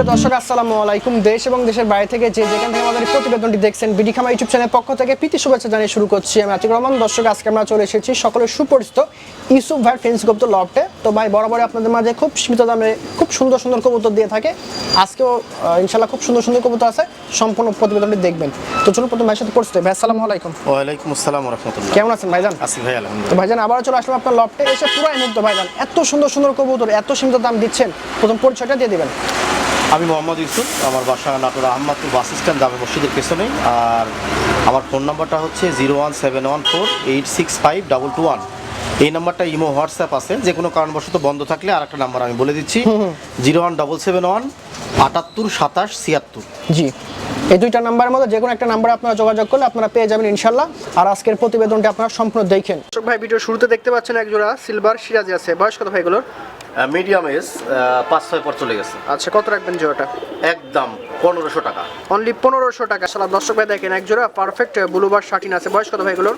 সুপ্রিয় দর্শক আসসালামু আলাইকুম। দেশ এবং দেশের বাইরে থেকে যে যেখান থেকে আমাদের প্রতিবেদনটি দেখছেন বিডি খামা ইউটিউব চ্যানেলের পক্ষ থেকে প্রীতি শুভেচ্ছা জানিয়ে শুরু করছি আমি আতিক রহমান। দর্শক আজকে আমরা চলে এসেছি সকলের সুপরিচিত ইউসুফ ভাই ফেন্স গুপ্ত লফটে। তো ভাই বরাবরই আপনাদের মাঝে খুব সীমিত দামে খুব সুন্দর সুন্দর কবুতর দিয়ে থাকে। আজকেও ইনশাল্লাহ খুব সুন্দর সুন্দর কবুতর আছে। সম্পূর্ণ প্রতিবেদনটি দেখবেন। তো চলুন প্রথম ভাইয়ের সাথে পরিচিত ভাই আসসালামু আলাইকুম। ওয়ালাইকুম আসসালাম রহমতুল্লাহ কেমন আছেন ভাইজান? আসি ভাই আলহামদুলিল্লাহ। ভাইজান আবার চলে আসলাম আপনার লফটে। এসে পুরাই মুগ্ধ ভাইজান। এত সুন্দর সুন্দর কবুতর এত সীমিত দাম দিচ্ছেন। প্রথম পরিচয়টা দিয়ে দিবেন। আমি মোহাম্মদ ইউসুফ আমার বাসা নাটোর আহমদপুর বাস স্ট্যান্ড জামে মসজিদের পেছনে আর আমার ফোন নাম্বারটা হচ্ছে zero one seven one four eight six five double two one. এই নাম্বারটা ইমো হোয়াটসঅ্যাপ আছে যে কোনো কারণবশত বন্ধ থাকলে আর একটা নাম্বার আমি বলে দিচ্ছি zero one double seven one আটাত্তর সাতাশ ছিয়াত্তর। জি। এই দুইটা নাম্বারের মধ্যে যে কোনো একটা নাম্বারে আপনারা যোগাযোগ করলে আপনারা পেয়ে যাবেন ইনশাল্লাহ। আর আজকের প্রতিবেদনটি আপনারা সম্পূর্ণ দেখেন। ভাই ভিডিও শুরুতে দেখতে পাচ্ছেন একজোড়া সিলভার সিরাজি আছে। বয়স কত ভাইগুলোর মিডিয়াম এস পাঁচ ছয় পর চলে গেছে। আচ্ছা কত রাখবেন জোড়াটা? একদম পনেরোশো টাকা। অনলি পনেরোশো টাকা। সালা দর্শক ভাই দেখেন এক জোড়া পারফেক্ট ব্লুবার শার্টিন আছে। বয়স কত ভাইগুলোর?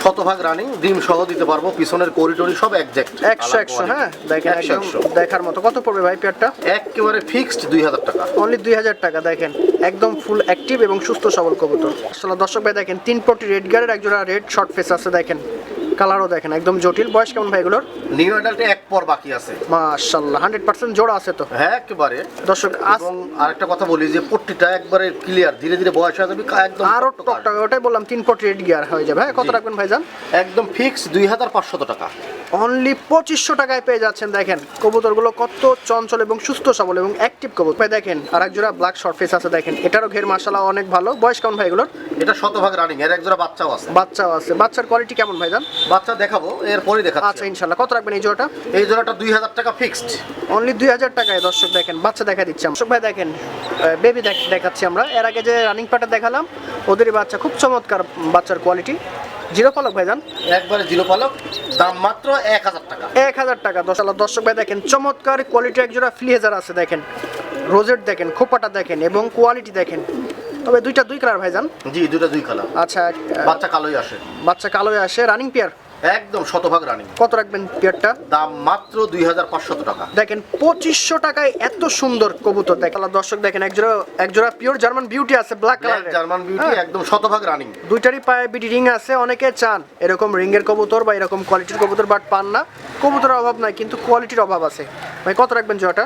শতভাগ রানিং ডিম সহ দিতে পারব। পিছনের করিডোরি সব একজ্যাক্ট একশো একশো হ্যাঁ? দেখেন একশো একদম দেখার মতো। কত পড়বে ভাই পেয়ারটা একেবারে ফিক্সড দুই হাজার টাকা। অনলি দুই হাজার টাকা দেখেন। একদম ফুল অ্যাক্টিভ এবং সুস্থ সবল কবুতর। আসলে দর্শক ভাই দেখেন তিন পটি রেড গার্ডের একজোড়া রেড শর্ট ফেস আছে দেখেন। কালারও দেখেন একদম জটিল। বয়স কেমন ভাই এগুলোর নিউ অ্যাডাল্টে এক পর বাকি আছে। মাশাল্লাহ হান্ড্রেড পার্সেন্ট জোড়া আছে তো। হ্যাঁ একেবারে। দর্শক এবং আরেকটা কথা বলি যে পট্টিটা একবারে ক্লিয়ার ধীরে ধীরে বয়স হয়ে যাবে একদম আরও টকটকা। ওটাই বললাম তিন পটি রেড গিয়ার হয়ে যাবে। হ্যাঁ কত রাখবেন ভাইজান? একদম ফিক্স দুই হাজার পাঁচশত টাকা। অনলি পঁচিশশো টাকায় পেয়ে যাচ্ছেন দেখেন কবুতরগুলো কত চঞ্চল এবং সুস্থ সবল এবং অ্যাক্টিভ কবুতর। ভাই দেখেন আর এক জোড়া ব্ল্যাক শর্ট ফেস আছে দেখেন এটারও ঘের মাসালা অনেক ভালো। বয়স কেমন ভাই এগুলোর? এটা শতভাগ রানিং এর একজোড়া বাচ্চাও আছে। বাচ্চাও আছে। বাচ্চার কোয়ালিটি কেমন ভাইজান? বাচ্চা দেখাবো এরপরই আচ্ছা দেখাচ্ছি ইনশাল্লাহ কত রাখবেন এই জোড়াটা? এই জোড়াটা দুই হাজার টাকা ফিক্সড অনলি দুই হাজার টাকায় দর্শক দেখেন বাচ্চা দেখা দিচ্ছি দর্শক ভাই দেখেন বেবি দেখাচ্ছি আমরা। এর আগে যে রানিং পাটা দেখালাম ওদেরই বাচ্চা খুব চমৎকার বাচ্চার কোয়ালিটি জিরো পালক ভাইজান একবারে জিরো পালক দাম মাত্র এক হাজার টাকা। এক হাজার টাকা দশ দর্শক ভাই দেখেন চমৎকার কোয়ালিটি এক জোড়া ফ্লিহেজার আছে দেখেন। রোজেট দেখেন খোপাটা দেখেন এবং কোয়ালিটি দেখেন। তবে দুইটা দুই কালার ভাইজান জি দুটো দুই কালার আচ্ছা বাচ্চা কালোই আসে। বাচ্চা কালো আসে রানিং পেয়ার একদম শতভাগ রানিং। কত রাখবেন পেয়ারটা? দাম মাত্র দুই হাজার পাঁচশত টাকা। দেখেন পঁচিশশো টাকায় এত সুন্দর কবুতর। দেখেন দর্শক দেখেন একজোড়া একজোড়া পিওর জার্মান বিউটি আছে ব্ল্যাক কালার জার্মান বিউটি একদম শতভাগ রানিং। দুইটারই পায়ে বিডি রিং আছে অনেকে চান এরকম রিংয়ের কবুতর বা এরকম কোয়ালিটির কবুতর বাট পান না। কবুতরের অভাব নাই কিন্তু কোয়ালিটির অভাব আছে। ভাই কত রাখবেন জোয়াটা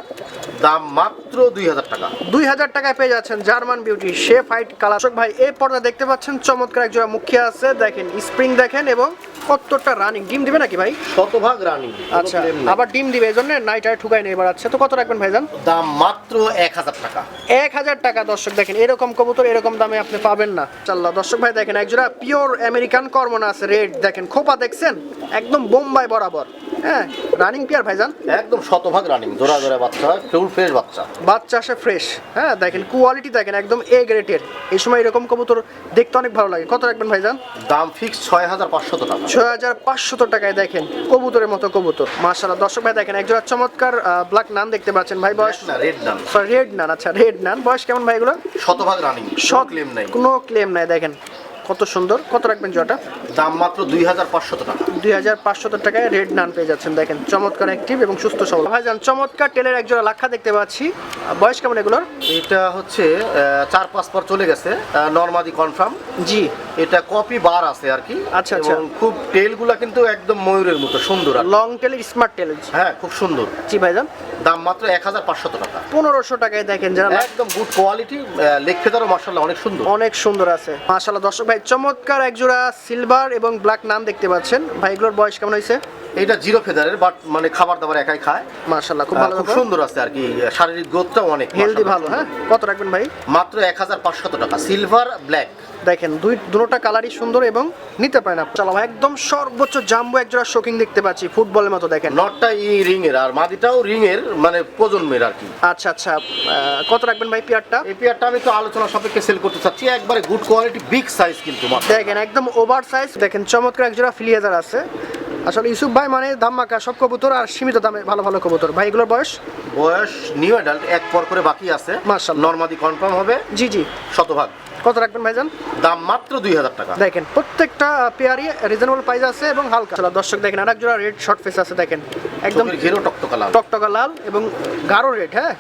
দাম মাত্র দুই হাজার টাকা। দুই হাজার টাকায় পেয়ে যাচ্ছেন জার্মান বিউটি সে ফাইট কালার ভাই এই পর্দা দেখতে পাচ্ছেন চমৎকার এক জোড়া মুখিয়া আছে। দেখেন স্প্রিং দেখেন এবং কতটা রানিং ডিম দিবে নাকি ভাই? শতভাগ রানিং আচ্ছা আবার ডিম দিবে এই জন্য নাইট আর ঠুকাই নেই বাড়াচ্ছে তো কত রাখবেন ভাইজান? দাম মাত্র এক হাজার টাকা। এক হাজার টাকা দর্শক দেখেন এরকম কবুতর এরকম দামে আপনি পাবেন না চাল্লা দর্শক ভাই দেখেন একজোড়া পিওর আমেরিকান কর্মনা আছে রেড দেখেন খোপা দেখছেন? একদম বোম্বাই বরাবর। হ্যাঁ রানিং পিয়ার ভাইজান? একদম শতভাগ রানিং জোড়া জোড়া বাচ্চা ফুল ফ্রেশ বাচ্চা। বাচ্চা আসে ফ্রেশ হ্যাঁ দেখেন কোয়ালিটি দেখেন একদম এ গ্রেটের এই সময় এরকম কবুতর দেখতে অনেক ভালো লাগে। কত রাখবেন ভাইজান? দাম ফিক্স ছয় হাজার পাঁচশত টাকা। ছয় হাজার পাঁচশত টাকায় দেখেন কবুতরের মতো কবুতর। মাশাল্লাহ দর্শক ভাই দেখেন একজোড়া চমৎকার ব্ল্যাক নান দেখতে পাচ্ছেন ভাই বয়স না রেড সরি রেড নান আচ্ছা রেড নান বয়স কেমন ভাই এগুলো? শতভাগ রানিং সব ক্লেম নাই। কোনো ক্লেম নাই দেখেন। কত সুন্দর? কত রাখবেন জটা দাম মাত্র দুই হাজার পাঁচশো টাকা। দুই হাজার পাঁচশত টাকায় রেড নান পেয়ে যাচ্ছেন। দেখেন চমৎকার অ্যাক্টিভ এবং সুস্থ সবল। ভাইজান চমৎকার টেলের একজোড়া লাক্ষা দেখতে পাচ্ছি। বয়স কেমন এগুলোর? এটা হচ্ছে চার পাঁচ পর চলে গেছে নর্মাদি কনফার্ম জি। এটা কপি বার আছে আর কি। আচ্ছা, আচ্ছা। খুব টেলগুলা কিন্তু একদম ময়ূরের মতো সুন্দর লং টেলের স্মার্ট টেল হ্যাঁ খুব সুন্দর। জি ভাইজান। দাম মাত্র এক হাজার পাঁচশত টাকা। পনেরোশো টাকায় দেখেন যারা একদম গুড কোয়ালিটি লেগ ফেদারও মার্শাল্লাহ অনেক সুন্দর। অনেক সুন্দর আছে। মাশাল্লাহ দর্শক ভাই চমৎকার একজোড়া সিলভার এবং ব্ল্যাক নাম দেখতে পাচ্ছেন। ভাই এগুলোর বয়স কেমন হয়েছে? এটা জিরো ফেদারের বাট মানে খাবার দাবার একাই খায়। মাশাল্লাহ খুব ভালো খুব সুন্দর আছে আর কি শারীরিক গ্রোথটাও অনেক হেলদি ভালো হ্যাঁ? কত রাখবেন ভাই? মাত্র এক হাজার পাঁচশত টাকা সিলভার ব্ল্যাক দেখেন দুই দুটোটা কালারই সুন্দর এবং নিতে পারেন আপনি। চলো ভাই, একদম সর্বোচ্চ জাম্বো একজোড়া শোকিং দেখতে পাচ্ছি ফুটবলের মতো দেখেন। নটটা ই রিং এর আর মাদিটাও রিং এর মানে প্রজন্মের আর কি। আচ্ছা আচ্ছা কত রাখবেন ভাই পিয়ারটা? এই পেয়ারটা আমি তো আলোচনা সাপেক্ষে সেল করতে চাচ্ছি একবারে গুড কোয়ালিটি বিগ সাইজ কিন্তু দেখেন একদম ওভার সাইজ দেখেন চমৎকার একজোড়া ফিলিয়াজার আছে। আসলে ইউসুফ ভাই মানে ধামাকা সব কবুতর আর সীমিত দামে ভালো ভালো কবুতর। ভাই এগুলোর বয়স? বয়স নিউ অ্যাডাল্ট এক পর করে বাকি আছে। মাশাআল্লাহ। নর্মাদি কনফার্ম হবে। জি জি। শতভাগ। কত রাখবেন ভাইজান? দাম মাত্র দুই হাজার টাকা। দেখেন প্রত্যেকটা পেয়ারই রিজনেবল প্রাইস আছে এবং হালকা। চলো দর্শক দেখেন আর জোড়া রেড শর্ট ফেস আছে দেখেন। একদম একদম ঘেরো টকটকা লাল। টকটকা লাল এবং গাঢ় রেড হ্যাঁ?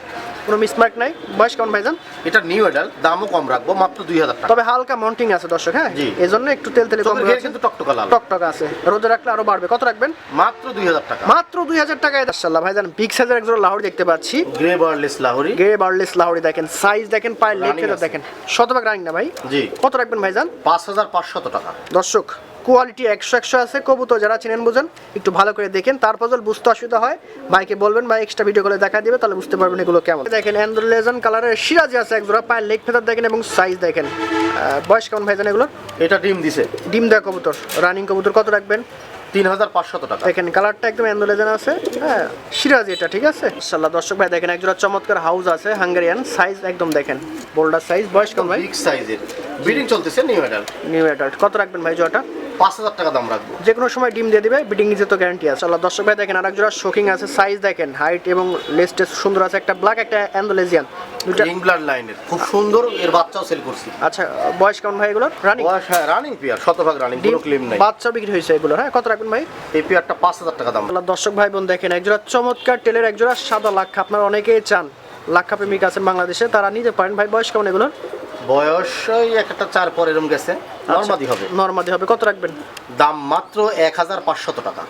কোনো মিসমার্ক নাই। বয়স কেমন ভাইজান? এটা নিউ এডাল দামও কম রাখব মাত্র দুই হাজার টাকা। তবে হালকা মন্টিং আছে দর্শক হ্যাঁ? এই জন্য একটু তেল তেলে কম কিন্তু টকটকা লাল। টকটক আছে। রোদে রাখলে আরও বাড়বে। কত রাখবেন? মাত্র দুই হাজার টাকা। মাত্র দুই হাজার টাকায় মাশাআল্লাহ। ভাইজান বিগ সাইজের একজন লাহোরি দেখতে পাচ্ছি। Grey barless Lahori. Grey barless Lahori দেখেন। সাইজ দেখেন পায়ের লেগ দেখেন। শতভাগ রানিং না ভাই। জি। কত রাখবেন ভাইজান? পাঁচ হাজার পাঁচশত টাকা। দর্শক কোয়ালিটি একশো একশো আছে। কবুতর যারা চিনেন বুঝেন একটু ভালো করে দেখেন। তারপর যদি বুঝতে অসুবিধা হয়। ভাইকে বলবেন ভাই এক্সট্রা ভিডিও করে দেখা দিবে তাহলে বুঝতে পারবেন এগুলো কেমন। দেখেন অ্যান্ড্রোলেজন কালারের সিরাজি আছে এক জোড়া পায়ের লেগ ফেদার দেখেন এবং সাইজ দেখেন। বয়স কেমন ভাইজান এগুলো এটা ডিম দিছে। ডিম দেওয়া কবুতর। রানিং কবুতর কত রাখবেন? তিন হাজার পাঁচশত টাকা। দেখেন কালারটা একদম অ্যান্ডোলেজন আছে। হ্যাঁ সিরাজি এটা ঠিক আছে? ইনশাল্লাহ দর্শক ভাই দেখেন একজোড়া চমৎকার হাউস আছে হাঙ্গেরিয়ান সাইজ একদম দেখেন। বোল্ডার সাইজ বয়স কেমন ভাই? বিগ সাইজের বিডিং চলতেছে নিউ এডাল নিউ অ্যাডাল্ট কত রাখবেন ভাই জোয়াটা পাঁচ হাজার টাকা দাম রাখব। যে কোনো সময় ডিম দিয়ে দিবে বিডিং নিজে তো গ্যারান্টি আছে। আল্লাহ দর্শক ভাই দেখেন আরেক জোড়া শোকিং আছে সাইজ দেখেন হাইট এবং সুন্দর আছে। একটা ব্ল্যাক একটা অ্যান্ডোলেজিয়ান রিং ব্লাড লাইনের খুব সুন্দর এর বাচ্চাও সেল করছি। আচ্ছা বয়স কেমন ভাই এগুলো রানিং বয়স হ্যাঁ রানিং পেয়ার শতভাগ রানিং কোনো ক্লেম নাই। বাচ্চা বিক্রি হয়েছে এগুলো হ্যাঁ কত রাখবেন ভাই? এই পেয়ারটা পাঁচ হাজার টাকা দাম। আল্লাহ দর্শক ভাই বোন দেখেন একজোড়া চমৎকার টেলের একজোড়া সাদা লাক্ষা। আপনারা অনেকেই চান লাক্ষা প্রেমিক আছেন বাংলাদেশে তারা নিতে পারেন। ভাই বয়স কেমন এগুলো বয়স ওই একটা চার পর এরম গেছে। নর্মাদি হবে। নর্মাদি হবে। কত রাখবেন? দাম মাত্র এক হাজার পাঁচশত টাকা।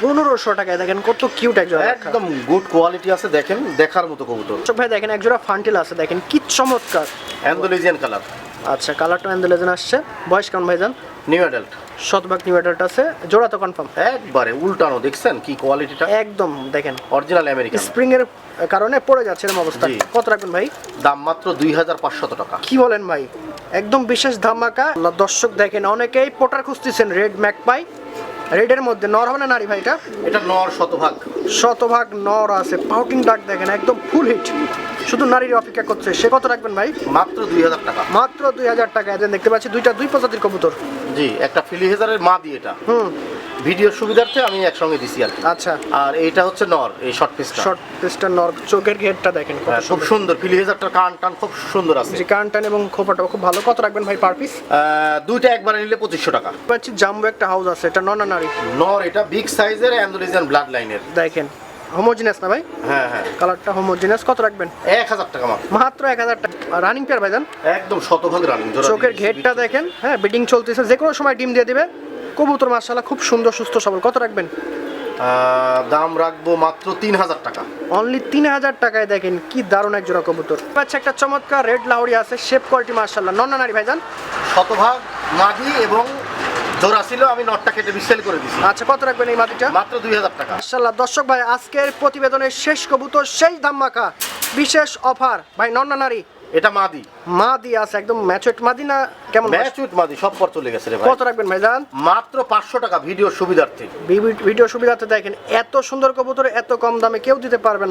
পনেরোশো টাকায় দেখেন কত কিউট একজোড়া একদম গুড কোয়ালিটি আছে দেখেন দেখার মতো কবুতর। চোখ ভাই দেখেন একজোড়া ফান্টিল আছে দেখেন কি চমৎকার। অ্যান্ডোলেজিয়ান কালার আচ্ছা কালারটা অ্যান্ডেলেজন আসছে। বয়স কেমন ভাইজান? নিউ অ্যাডাল্ট শতভাগ নিউ অ্যাডাল্ট আছে। জোড়া তো কনফার্ম একবারে উল্টানো দেখছেন কি কোয়ালিটিটা একদম দেখেন। অরিজিনাল আমেরিকান স্প্রিং এর কারণে পড়ে যাচ্ছে এরকম অবস্থা। কত রাখবেন ভাই? দাম মাত্র দুই হাজার পাঁচশত টাকা। কি বলেন ভাই? একদম বিশেষ ধামাকা। দর্শক দেখেন অনেকেই পোটার খুঁজতেছেন রেড ম্যাক পাই। রেডের মধ্যে নর হবে না নারী ভাই এটা? এটা নর শতভাগ। শতভাগ নর আছে। পাউটিং ডাক দেখেন একদম ফুল হিট শুধু নারীর অপেক্ষা করছে। সে কত রাখবেন ভাই? মাত্র দুই হাজার টাকা। মাত্র দুই হাজার টাকা। এদের দেখতে পাচ্ছি দুইটা দুই প্রজাতির কবুতর। জি একটা ফিলিহেজারের মা দিয়ে এটা। হুম। ভিডিওর সুবিধার্থে আমি একসঙ্গে দিছি আর আচ্ছা। আর এটা হচ্ছে নর এই শর্ট পিসটা শর্ট পিস্টার নর চোখের ঘেরটা দেখেন হ্যাঁ, খুব সুন্দর। ফিলিহেজারটার কান টান খুব সুন্দর আছে। যে কান টান এবং খোপাটাও খুব ভালো। কত রাখবেন ভাই পার পিস দুইটা একবারে নিলে পঁচিশশো টাকা। পাচ্ছি জাম্বু একটা হাউস আছে। এটা নন নারী? নর এটা বিগ সাইজের অ্যান্ডোলিজিয়ান ব্লাড লাইনের দেখেন। হোমোজিনাস না ভাই? হ্যাঁ হ্যাঁ। কালারটা হোমোজিনাস কত রাখবেন? এক হাজার টাকা মাত্র এক হাজার টাকা। রানিং পেয়ার ভাইজান। একদম শতভাগ রানিং চোখের ঘেরটা দেখেন। হ্যাঁ বিডিং চলতেছে। যে কোনো সময় ডিম দিয়ে দিবে। কবুতর মাশাআল্লাহ খুব সুন্দর সুস্থ সবল। কত রাখবেন? দাম রাখব মাত্র তিন হাজার টাকা। অনলি তিন হাজার টাকায় দেখেন কি দারুণ এক জোড়া কবুতর। আচ্ছা একটা চমৎকার রেড লাউরি আছে শেপ কোয়ালিটি মার্শাল্লাহ নন নারী ভাইজান? শতভাগ মাদি এবং জোড়া ছিল আমি নটটা কেটে বিসেল করে দিছি। আচ্ছা কত রাখবেন এই মাটিটা? মাত্র দুই হাজার টাকা। মাশাল্লাহ দর্শক ভাই আজকের প্রতিবেদনের শেষ কবুতর ধামাকা বিশেষ অফার ভাই নন্না নারী। এটা মাদি। মাদি আছে একদম ম্যাচুয়েট মাদি না কেমন ম্যাচুট মাদি সব পর চলে গেছে রে ভাই। কত রাখবেন ভাইজান? মাত্র পাঁচশো টাকা ভিডিও সুবিধার্থে। ভিডিও সুবিধাতে দেখেন এত সুন্দর কবুতর এত কম দামে কেউ দিতে পারবে না।